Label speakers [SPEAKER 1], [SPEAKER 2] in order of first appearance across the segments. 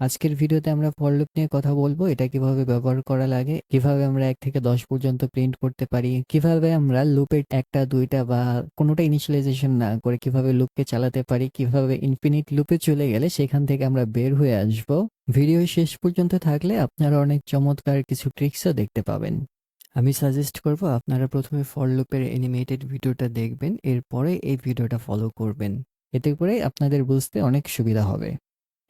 [SPEAKER 1] আজকের ভিডিওতে আমরা ফর লুপ নিয়ে কথা বলব। এটা কীভাবে ব্যবহার করা লাগে, কীভাবে আমরা এক থেকে ১০ পর্যন্ত প্রিন্ট করতে পারি, কীভাবে আমরা লুপের একটা দুইটা বা কোনোটা ইনিশিয়ালাইজেশন না করে কীভাবে লুপকে চালাতে পারি, কীভাবে ইনফিনিট লুপে চলে গেলে সেখান থেকে আমরা বের হয়ে আসব। ভিডিও শেষ পর্যন্ত থাকলে আপনারা অনেক চমৎকার কিছু ট্রিক্সও দেখতে পাবেন। আমি সাজেস্ট করব আপনারা প্রথমে ফর লুপের অ্যানিমেটেড ভিডিওটা দেখবেন, এরপরে এই ভিডিওটা ফলো করবেন। এতে করে আপনাদের বুঝতে অনেক সুবিধা হবে।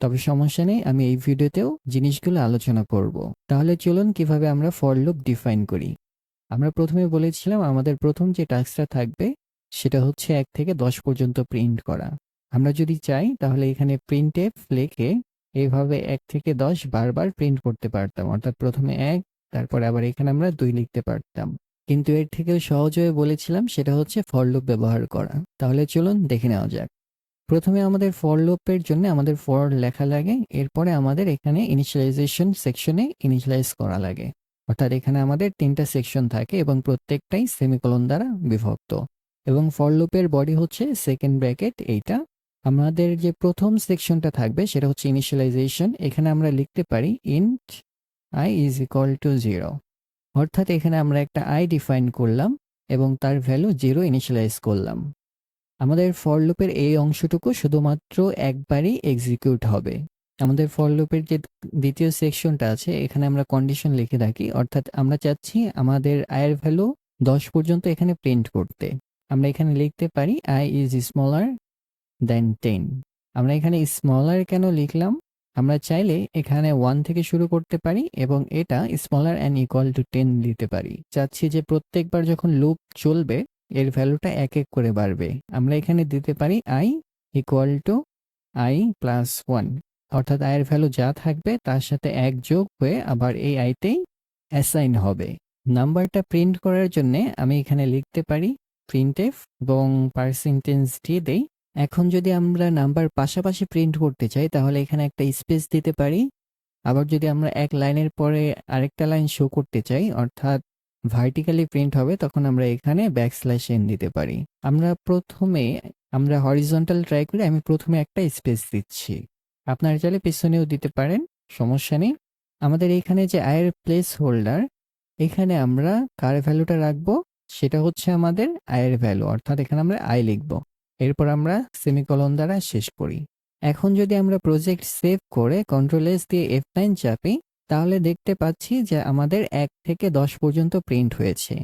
[SPEAKER 1] তবে সমস্যা নেই, আমি এই ভিডিওতেও জিনিসগুলো আলোচনা করব। তাহলে চলুন কীভাবে আমরা ফর লুপ ডিফাইন করি। আমরা প্রথমে বলেছিলাম আমাদের প্রথম যে টাস্কটা থাকবে, সেটা হচ্ছে এক থেকে ১০ পর্যন্ত প্রিন্ট করা। আমরা যদি চাই, তাহলে এখানে প্রিন্টে লিখে এভাবে এক থেকে ১০ বারবার প্রিন্ট করতে পারতাম। অর্থাৎ প্রথমে এক, তারপরে আবার এখানে আমরা দুই লিখতে পারতাম। কিন্তু এর থেকেও হয়ে বলেছিলাম, সেটা হচ্ছে ফর লুপ ব্যবহার করা। তাহলে চলুন দেখে নেওয়া যাক। প্রথমে আমাদের ফর লুপের জন্য আমাদের ফর লেখা লাগে। এরপরে আমাদের এখানে ইনিশিয়ালাইজেশন সেকশনে ইনিশিয়ালাইজ করা লাগে। অর্থাৎ এখানে আমাদের ৩ টা সেকশন থাকে এবং প্রত্যেকটাই সেমিকোলন দ্বারা বিভক্ত। এবং ফর লুপের বডি হচ্ছে সেকেন্ড ব্র্যাকেট এইটা। আমাদের যে প্রথম সেকশনটা থাকবে, সেটা হচ্ছে ইনিশিয়ালাইজেশন। এখানে আমরা লিখতে পারি int i is equal to 0 অর্থাৎ এখানে আমরা একটা আই ডিফাইন করলাম এবং তার ভ্যালু জিরো ইনিশিয়ালাইজ করলাম। আমাদের ফর লুপের এই অংশটুকু শুধুমাত্র একবারই এক্সিকিউট হবে। আমাদের ফর লুপের যে দ্বিতীয় সেকশনটা আছে, এখানে আমরা কন্ডিশন লিখে থাকি অর্থাৎ আমরা চাচ্ছি আমাদের এর ভ্যালু ১০ পর্যন্ত এখানে প্রিন্ট করতে। আমরা এখানে লিখতে পারি, i is smaller than 10 আমরা এখানে স্মলার কেন লিখলাম? আমরা চাইলে এখানে ওয়ান থেকে শুরু করতে পারি এবং এটা smaller and equal to ten দিতে পারি। চাচ্ছি যে প্রত্যেকবার যখন লুপ চলবে এর ভ্যালুটা এক, এক করে বাড়বে। আমরা এখানে দিতে পারি i equal to i plus one অর্থাৎ এর ভ্যালু যা থাকবে তার সাথে ১ যোগ হয়ে আবার এই i তেই অ্যাসাইন হবে। নাম্বারটা প্রিন্ট করার জন্যে আমি এখানে লিখতে পারি প্রিন্টএফ এবং পার্সেন্টেজ দিয়ে দেই। এখন যদি আমরা নাম্বার পাশাপাশি প্রিন্ট করতে চাই তাহলে এখানে একটা স্পেস দিতে পারি। আবার যদি আমরা এক লাইনের পরে আরেকটা লাইন শো করতে চাই অর্থাৎ ভার্টিক্যালি প্রিন্ট হবে তখন আমরা এখানে ব্যাকস্ল্যাশ এন দিতে পারি। আমরা প্রথমে আমরা হরিজন্টাল ট্রাই করে আমি প্রথমে একটা স্পেস দিচ্ছি। আপনারা চাইলে পেছনেও দিতে পারেন, সমস্যা নেই। আমাদের এখানে যে আয়ের প্লেস হোল্ডার এখানে আমরা কার ভ্যালুটা রাখব সেটা হচ্ছে আমাদের আয়ের ভ্যালু অর্থাৎ এখানে আমরা আয় লিখব। এরপর আমরা সেমিকলন দ্বারা শেষ করি। এখন যদি আমরা প্রজেক্ট সেভ করে কন্ট্রোল এস দিয়ে F9 চাপি তাহলে দেখতে পাচ্ছি যে আমাদের এক থেকে ১০ পর্যন্ত প্রিন্ট হয়েছে।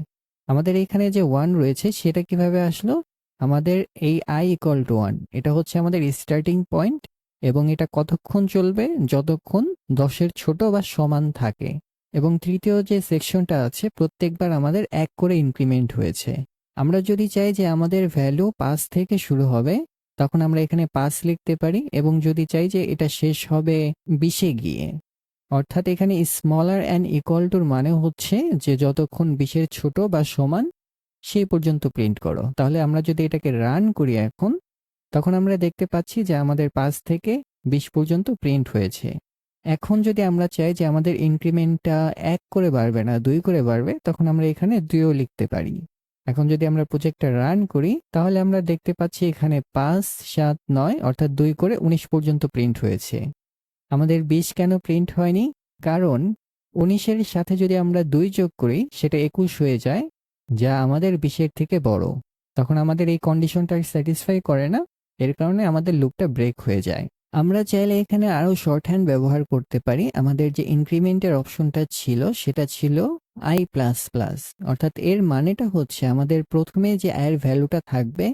[SPEAKER 1] আমাদের এখানে যে ওয়ান রয়েছে, সেটা কীভাবে আসলো? আমাদের এই আই ইকুয়াল টু 1 এটা হচ্ছে আমাদের স্টার্টিং পয়েন্ট এবং এটা কতক্ষণ চলবে? যতক্ষণ ১০ এর ছোট বা সমান থাকে। এবং তৃতীয় যে সেকশনটা আছে, প্রত্যেকবার আমাদের এক করে ইনক্রিমেন্ট হয়েছে। আমরা যদি চাই যে আমাদের ভ্যালু ৫ থেকে শুরু হবে, তখন আমরা এখানে ৫ লিখতে পারি এবং যদি চাই যে এটা শেষ হবে বিশে গিয়ে অর্থাৎ এখানে স্মলার অ্যান্ড ইকুয়াল টুর মানে হচ্ছে যে যতক্ষণ ২০ এর ছোট বা সমান সেই পর্যন্ত প্রিন্ট করো। তাহলে আমরা যদি এটাকে রান করি এখন তখন আমরা দেখতে পাচ্ছি যে আমাদের পাঁচ থেকে ২০ পর্যন্ত প্রিন্ট হয়েছে। এখন যদি আমরা চাই যে আমাদের ইনক্রিমেন্টটা এক করে বাড়বে না দুই করে বাড়বে তখন আমরা এখানে দুইও লিখতে পারি। এখন যদি আমরা প্রজেক্টটা রান করি তাহলে আমরা দেখতে পাচ্ছি এখানে ৫, ৭, ৯ অর্থাৎ দুই করে ১৯ পর্যন্ত প্রিন্ট হয়েছে। আমাদের ২০ কেন প্রিন্ট হয়নি? কারণ ১৯ এর সাথে যদি আমরা দুই যোগ করি, সেটা ২১ হয়ে যায়, যা আমাদের ২০ এর থেকে বড়। তখন আমাদের এই কন্ডিশনটা স্যাটিসফাই করে না, এর কারণে আমাদের লুপটা ব্রেক হয়ে যায়। আমরা চাইলে এখানে আরও শর্ট হ্যান্ড ব্যবহার করতে পারি। আমাদের যে ইনক্রিমেন্টের অপশনটা ছিল, সেটা ছিল আই প্লাস প্লাস অর্থাৎ এর মানেটা হচ্ছে আমাদের প্রথমে যে আয়ের ভ্যালুটা থাকবে,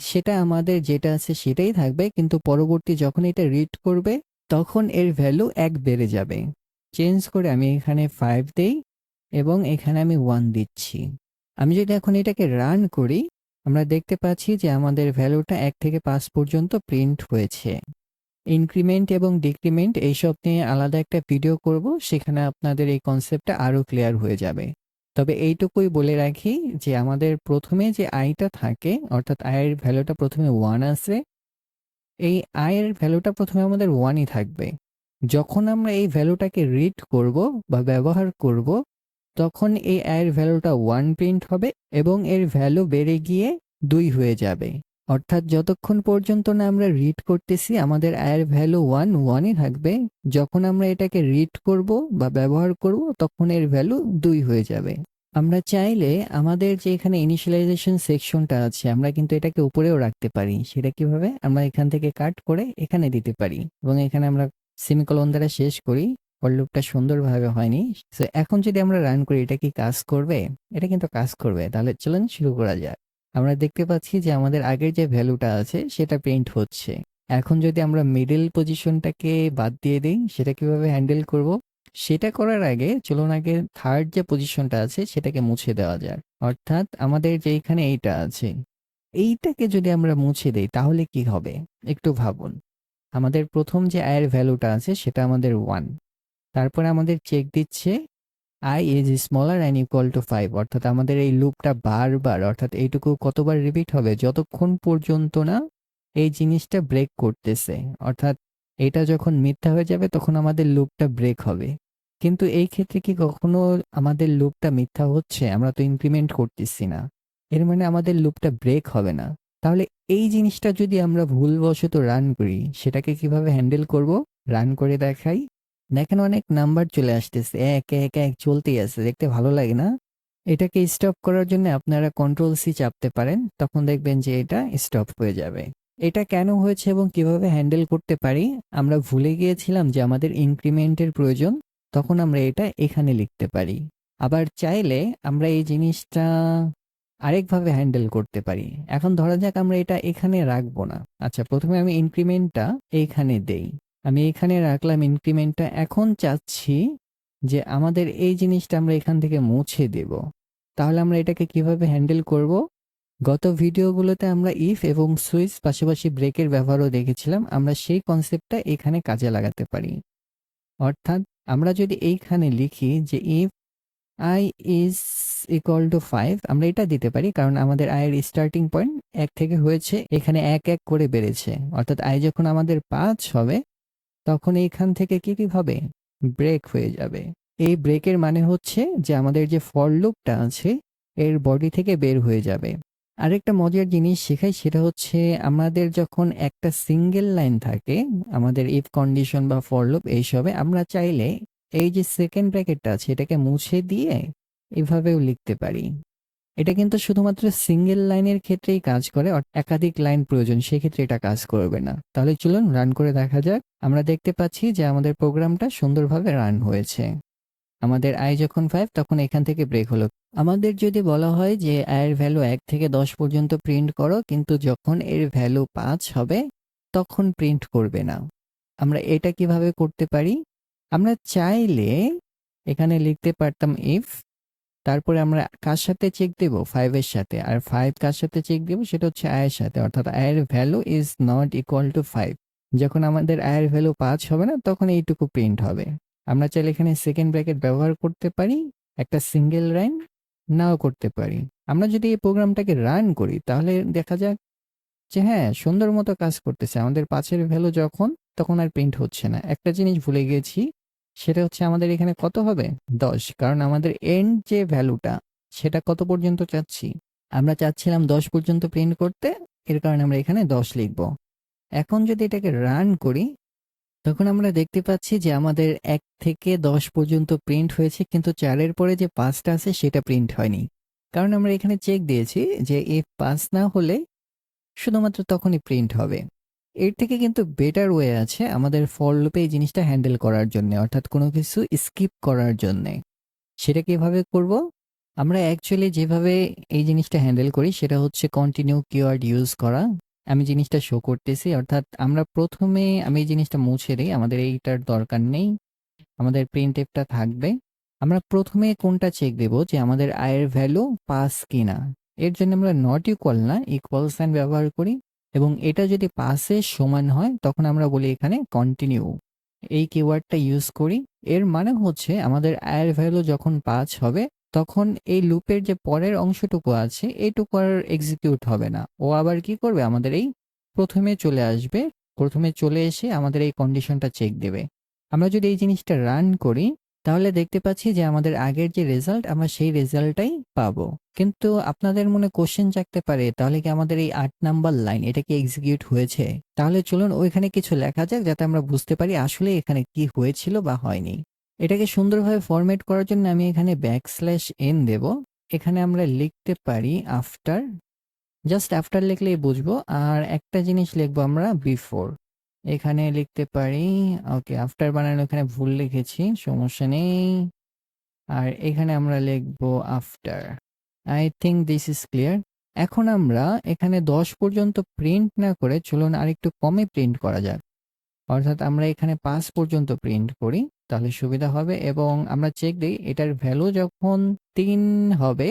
[SPEAKER 1] সেটা আমাদের যেটা আছে সেটাই থাকবে, কিন্তু পরবর্তী যখন এটা রিড করবে তখন এর ভ্যালু এক বেড়ে যাবে। চেঞ্জ করে আমি এখানে ফাইভ দেই এবং এখানে আমি ওয়ান দিচ্ছি। আমি যদি এখন এটাকে রান করি, আমরা দেখতে পাচ্ছি যে আমাদের ভ্যালুটা এক থেকে পাঁচ পর্যন্ত প্রিন্ট হয়েছে। ইনক্রিমেন্ট এবং ডিক্রিমেন্ট এইসব নিয়ে আলাদা একটা ভিডিও করব, সেখানে আপনাদের এই কনসেপ্টটা আরও ক্লিয়ার হয়ে যাবে। তবে এইটুকুই বলে রাখি যে আমাদের প্রথমে যে i টা থাকে, অর্থাৎ এর ভ্যালুটা প্রথমে ওয়ান আসে। এই এর ভ্যালুটা প্রথমে আমাদের ওয়ানই থাকবে। যখন আমরা এই ভ্যালুটাকে রিড করব বা ব্যবহার করব, তখন এই এর ভ্যালুটা ওয়ান প্রিন্ট হবে এবং এর ভ্যালু বেড়ে গিয়ে দুই হয়ে যাবে। অর্থাৎ যতক্ষণ পর্যন্ত না আমরা রিড করতেছি, আমাদের আয়ের ভ্যালু ওয়ান ওয়ানই থাকবে যখন আমরা এটাকে রিড করব বা ব্যবহার করব, তখন এর ভ্যালু দুই হয়ে যাবে আমরা চাইলে আমাদের যে এখানে ইনিশিয়ালাইজেশন সেকশনটা আছে, আমরা কিন্তু এটাকে উপরেও রাখতে পারি। সেটা কীভাবে? আমরা এখান থেকে কাট করে এখানে দিতে পারি। এবং এখানে আমরা সেমিকলন দ্বারা শেষ করি। লুপটা সুন্দরভাবে হয়নি। তো এখন যদি আমরা রান করি, এটা কি কাজ করবে? এটা কিন্তু কাজ করবে। তাহলে চলুন শুরু করা যাক। আমরা দেখতে পাচ্ছি যে আমাদের আগের যে ভ্যালুটা আছে, সেটা প্রিন্ট হচ্ছে। এখন যদি আমরা মিডল পজিশনটাকে বাদ দিয়ে দিই, সেটা কীভাবে হ্যান্ডেল করব? সেটা করার আগে চলুন আগে থার্ড যে পজিশনটা আছে সেটাকে মুছে দেওয়া যাক। অর্থাৎ আমাদের যে এখানে এইটা আছে, এইটাকে যদি আমরা মুছে দেই তাহলে কি হবে? একটু ভাবুন। আমাদের প্রথম যে আয়ের ভ্যালুটা আছে সেটা আমাদের ওয়ান তারপরে আমাদের চেক দিচ্ছে i is smaller and equal to five অর্থাৎ আমাদের এই লুপটা বারবার, অর্থাৎ এইটুকু কতবার রিপিট হবে? যতক্ষণ পর্যন্ত না এই জিনিসটা ব্রেক করতেছে। অর্থাৎ এটা যখন মিথ্যা হয়ে যাবে তখন আমাদের লুপটা ব্রেক হবে। কিন্তু এই ক্ষেত্রে কি কখনো আমাদের লুপটা মিথ্যা হচ্ছে? আমরা তো ইনক্রিমেন্ট করতেছি না। এর মানে আমাদের লুপটা ব্রেক হবে না। তাহলে এই জিনিসটা যদি আমরা ভুলবশত রান করি, সেটাকে কীভাবে হ্যান্ডেল করব? রান করে দেখাই। দেখেন অনেক নাম্বার চলে আসতেছে। এক এক এক চলতেই আছে। দেখতে ভালো লাগে না? এটাকে স্টপ করার জন্য আপনারা কন্ট্রোল সি চাপতে পারেন। তখন দেখবেন যে এটা স্টপ হয়ে যাবে। এটা কেন হয়েছে এবং কীভাবে হ্যান্ডেল করতে পারি? আমরা ভুলে গিয়েছিলাম যে আমাদের ইনক্রিমেন্টের প্রয়োজন। তখন আমরা এটা এখানে লিখতে পারি। আবার চাইলে আমরা এই জিনিসটা আরেকভাবে হ্যান্ডেল করতে পারি। এখন ধরা যাক আমরা এটা এখানে রাখব না। আচ্ছা প্রথমে আমি ইনক্রিমেন্টটা এইখানে দেই। আমি এখানে রাখলাম ইনক্রিমেন্টটা। এখন চাচ্ছি যে আমাদের এই জিনিসটা আমরা এখান থেকে মুছে দেব। তাহলে আমরা এটাকে কীভাবে হ্যান্ডেল করব? গত ভিডিওগুলোতে আমরা ইফ এবং সুইচ পাশাপাশি ব্রেকের ব্যবহারও দেখেছিলাম। আমরা সেই কনসেপ্টটা এখানে কাজে লাগাতে পারি। অর্থাৎ আমরা যদি এইখানে লিখি যে if i is equal to five আমরা এটা দিতে পারি, কারণ আমাদের আয়ের স্টার্টিং পয়েন্ট এক থেকে হয়েছে, এখানে এক এক করে বেড়েছে। অর্থাৎ আয় যখন আমাদের পাঁচ হবে, তখন এইখান থেকে কি কি হবে? ব্রেক হয়ে যাবে। এই ব্রেকের মানে হচ্ছে যে আমাদের যে ফর লুপটা আছে, এর বডি থেকে বের হয়ে যাবে। আরেকটা মজার জিনিস শেখাই সেটা হচ্ছে আমাদের যখন একটা সিঙ্গেল লাইন থাকে, আমাদের ইফ কন্ডিশন বা ফর লুপ এইসবে, আমরা চাইলে এই যে সেকেন্ড ব্র্যাকেটটা আছে, এটাকে মুছে দিয়ে এভাবেও লিখতে পারি। এটা কিন্তু শুধুমাত্র সিঙ্গেল লাইনের ক্ষেত্রেই কাজ করে একাধিক লাইন প্রয়োজন, সেক্ষেত্রে এটা কাজ করবে না। তাহলে চলুন রান করে দেখা যাক। আমরা দেখতে পাচ্ছি যে আমাদের প্রোগ্রামটা সুন্দরভাবে রান হয়েছে। আমাদের আয় যখন ফাইভ তখন এখান থেকে ব্রেক হলো। আমাদের যদি বলা হয় যে আয়ের ভ্যালু এক থেকে দশ পর্যন্ত প্রিন্ট করো, কিন্তু যখন এর ভ্যালু পাঁচ হবে, তখন প্রিন্ট করবে না। আমরা এটা কীভাবে করতে পারি? আমরা চাইলে এখানে লিখতে পারতাম ইফ তারপরে আমরা কার সাথে চেক দেব? ফাইভের সাথে। আর ফাইভ কার সাথে চেক দেব? সেটা হচ্ছে আয়ের সাথে। অর্থাৎ আয়ের value is not equal to five যখন আমাদের আয়ের ভ্যালু পাঁচ হবে না, তখন এইটুকু প্রিন্ট হবে। আমরা চাইলে এখানে সেকেন্ড ব্র্যাকেট ব্যবহার করতে পারি, একটা সিঙ্গেল লাইন নাও করতে পারি। আমরা যদি এই প্রোগ্রামটাকে রান করি, তাহলে দেখা যাক যে হ্যাঁ সুন্দর মতো কাজ করতেছে। আমাদের পাঁচের ভ্যালু যখন, তখন আর প্রিন্ট হচ্ছে না। একটা জিনিস ভুলে গেছি, সেটা হচ্ছে আমাদের এখানে কত হবে? দশ। কারণ আমাদের এন্ড যে ভ্যালুটা সেটা কত পর্যন্ত চাচ্ছি? আমরা চাচ্ছিলাম দশ পর্যন্ত প্রিন্ট করতে, এর কারণে আমরা এখানে দশ লিখব। এখন যদি এটাকে রান করি তখন আমরা দেখতে পাচ্ছি যে আমাদের এক থেকে দশ পর্যন্ত প্রিন্ট হয়েছে, কিন্তু চারের পরে যে পাঁচটা আছে সেটা প্রিন্ট হয়নি। কারণ আমরা এখানে চেক দিয়েছি যে এফ পাস না হলে শুধুমাত্র তখনই প্রিন্ট হবে। এর থেকে কিন্তু বেটার ওয়ে আছে আমাদের ফর লুপে এই জিনিসটা হ্যান্ডেল করার জন্য, অর্থাৎ কোনো কিছু স্কিপ করার জন্য। সেটা কীভাবে করব? আমরা অ্যাকচুয়ালি যেভাবে এই জিনিসটা হ্যান্ডেল করি, সেটা হচ্ছে কন্টিনিউ কিওয়ার্ড ইউজ করা। আমি জিনিসটা শো করতেছি, অর্থাৎ আমরা প্রথমে আমি এই জিনিসটা মুছে দিই, আমাদের এইটার দরকার নেই, আমাদের প্রিন্ট এফটা থাকবে। আমরা প্রথমে কোনটা চেক দেব যে আমাদের আয়ের ভ্যালু পাস কিনা? এর জন্য আমরা নট ইকুয়াল না ইকুয়াল সাইন ব্যবহার করি এবং এটা যদি পাসের সমান হয়, তখন আমরা বলি এখানে কন্টিনিউ এই কিওয়ার্ডটা ইউজ করি, এর মানে হচ্ছে আমাদের আয়ের ভ্যালু যখন পাঁচ হবে তখন এই লুপের যে পরের অংশটুকু আছে এইটুকু আর এক্সিকিউট হবে না। ও আবার কি করবে? আমাদের এই প্রথমে চলে আসবে। প্রথমে চলে এসে আমাদের এই কন্ডিশনটা চেক দেবে। আমরা যদি এই জিনিসটা রান করি, তাহলে দেখতে পাচ্ছি যে আমাদের আগের যে রেজাল্ট আমরা সেই রেজাল্টটাই পাবো। কিন্তু আপনাদের মনে কোশ্চেন জাগতে পারে, তাহলে কি আমাদের এই আট নাম্বার লাইন এটা কি এক্সিকিউট হয়েছে? তাহলে চলুন ওইখানে কিছু লেখা যাক, যাতে আমরা বুঝতে পারি আসলে এখানে কি হয়েছিল বা হয়নি। এটাকে সুন্দরভাবে ফরম্যাট করার জন্য আমি এখানে ব্যাকস্ল্যাশ এন দেব। এখানে আমরা লিখতে পারি আফটার জাস্ট আফটার লিখলেই বুঝব। আর একটা জিনিস লিখব আমরা বিফোর এখানে লিখতে পারি ওকে আফটার বানানো এখানে ভুল লিখেছি, সমস্যা নেই। আর এখানে আমরা লিখব after I think this is clear এখন আমরা এখানে দশ পর্যন্ত প্রিন্ট না করে, চলুন আরেকটু কমে প্রিন্ট করা যাক। অর্থাৎ আমরা এখানে পাঁচ পর্যন্ত প্রিন্ট করি। তাহলে সুবিধা হবে এবং আমরা চেক দিই এটার ভ্যালু যখন তিন হবে,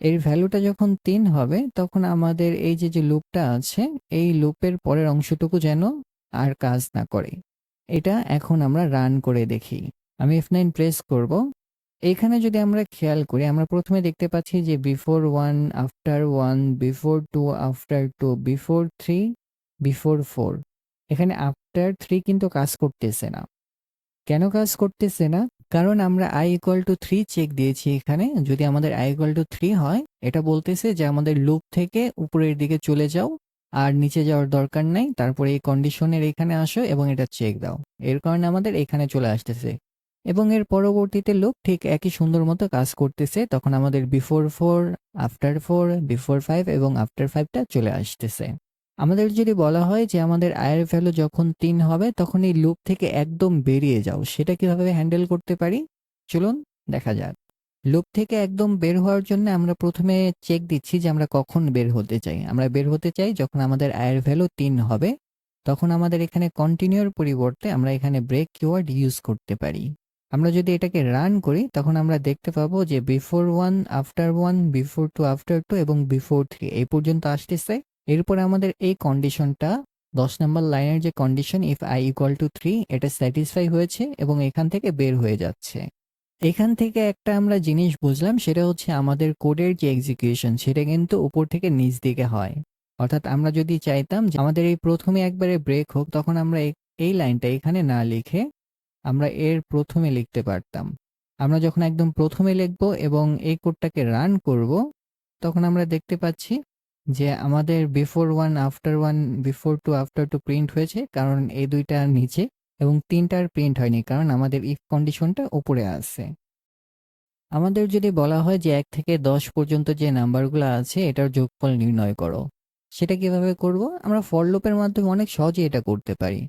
[SPEAKER 1] এর ভ্যালুটা যখন তিন হবে তখন আমাদের এই যে যে লুপটা আছে, এই লুপের পরের অংশটুকু যেন আর কাজ না করে। এটা এখন আমরা রান করে দেখি। আমি এফ নাইন প্রেস করব। এখানে যদি আমরা খেয়াল করি, আমরা প্রথমে দেখতে পাচ্ছি যে before one after one before two after two before three before four এখানে আফটার থ্রি কিন্তু কাজ করতেছে না। কেন কাজ করতেছে না? কারণ আমরা I equal to three check দিয়েছি এখানে। যদি আমাদের আই ইকুয়াল টু থ্রি হয়, এটা বলতেছে যে আমাদের লুপ থেকে উপরের দিকে চলে যাও, আর নিচে যাওয়ার দরকার নাই, তারপরে এই কন্ডিশনের এখানে আসো এবং এটা চেক দাও। এর কারণে আমাদের এখানে চলে আসতেছে। এবং এর পরবর্তীতে লুপ ঠিক একই সুন্দর মতো কাজ করতেছে, তখন আমাদের before four after four before five এবং আফটার ফাইভটা চলে আসতেছে। আমাদের যদি বলা হয় যে আমাদের আয়ের ভ্যালু যখন তিন হবে, তখন এই লুপ থেকে একদম বেরিয়ে যাও। সেটা কীভাবে হ্যান্ডেল করতে পারি? চলুন দেখা যাক। লুপ থেকে একদম বের হওয়ার জন্য আমরা প্রথমে চেক দিচ্ছি যে আমরা কখন বের হতে চাই। আমরা বের হতে চাই যখন আমাদের আয়ের ভ্যালু তিন হবে, তখন আমাদের এখানে কন্টিনিউর পরিবর্তে আমরা এখানে ব্রেক কিওয়ার্ড ইউজ করতে পারি। আমরা যদি এটাকে রান করি, তখন আমরা দেখতে পাবো যে before one after one before two after two এবং বিফোর থ্রি এই পর্যন্ত আসতেছে। এরপরে আমাদের এই কন্ডিশনটা দশ নম্বর লাইনের যে condition if I equal to three এটা স্যাটিসফাই হয়েছে এবং এখান থেকে বের হয়ে যাচ্ছে। এখান থেকে একটা আমরা জিনিস বুঝলাম, সেটা হচ্ছে আমাদের কোডের যে এক্সিকিউশন সেটা কিন্তু উপর থেকে নিচ দিকে হয়। অর্থাৎ আমরা যদি চাইতাম যে আমাদের এই প্রথমে একবারে ব্রেক হোক, তখন আমরা এই- এই লাইনটা এখানে না লিখে আমরা এর প্রথমে লিখতে পারতাম। আমরা যখন একদম প্রথমে লিখব এবং এই কোডটাকে রান করব, তখন আমরা দেখতে পাচ্ছি যে আমাদের before one after one before two after two print হয়েছে, কারণ এই দুইটার নিচে এবং তিনটার প্রিন্ট হয়নি, কারণ আমাদের ইফ কন্ডিশনটা উপরে আছে। আমাদের যদি বলা হয় যে এক থেকে দশ পর্যন্ত যে নাম্বারগুলো আছে, এটার যোগফল নির্ণয় করো। সেটা কীভাবে করব? আমরা ফর লুপের মাধ্যমে অনেক সহজে এটা করতে পারি।